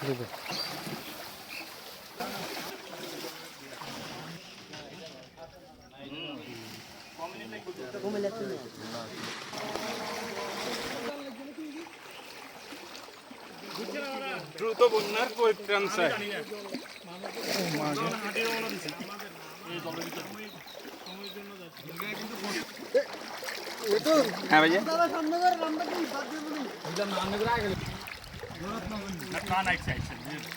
দেবে দ্রুত বন্যার পরিত্রাণ চাই। হ্যাঁ ভাইয়া। Nakkan ayak saya sendiri.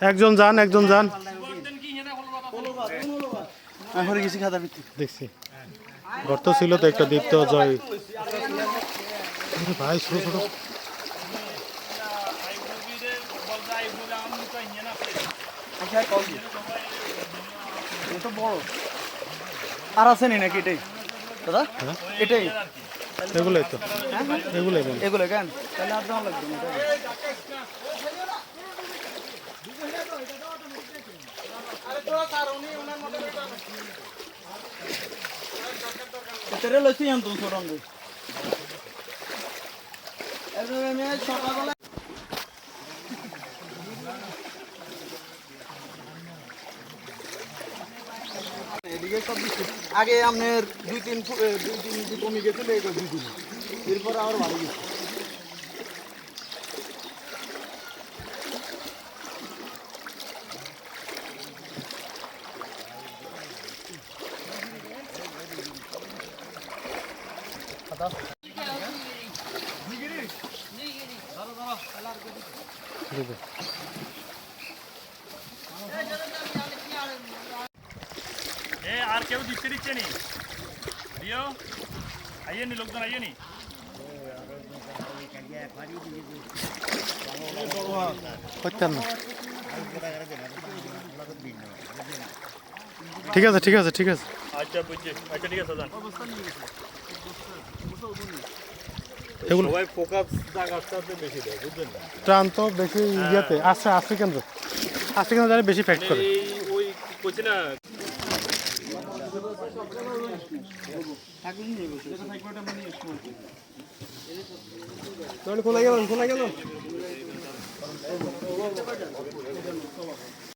একজন যান একজন যান। হরে গেছি খাতার ভিত্তি দেখছি। গর্ত ছিল তো একটা দীপ্ত জয়। ভাই ছোট ছোট। এটা বড় আর আছে নি নাকি এটাই দাদা হ্যাঁ। এটাই এগুলোই তো এগুলোই এগুলো কেন তাহলে আর দাম লাগবে না সকালবেলা এদিকে সব কিছু আগে আপনার দুই তিন ফু- এ, দুই তিন ইঞ্চি কমে গেছিল এই দুই দিন এরপর আবার ভালো গেছে দেবে এ আর কেউ দিচ্ছে দিচ্ছে নি। দিও। আইয়ে নি লোকজন আইয়ে নি। ঠিক আছে ঠিক আছে ঠিক আছে। আচ্ছা বুঝছি। আচ্ছা ঠিক আছে যান। এগুলো সবাই ফোকাস জায়গাটাতে বেশি দেয় বুঝলেন না? ট্রান তো বেশি ইয়েতে আছে আছে কেন্দ্র। আছে কেন্দ্র যারা বেশি ফ্যাক্ট করে। এই ওই কইছি না। খোলা গেল খোলা গেল।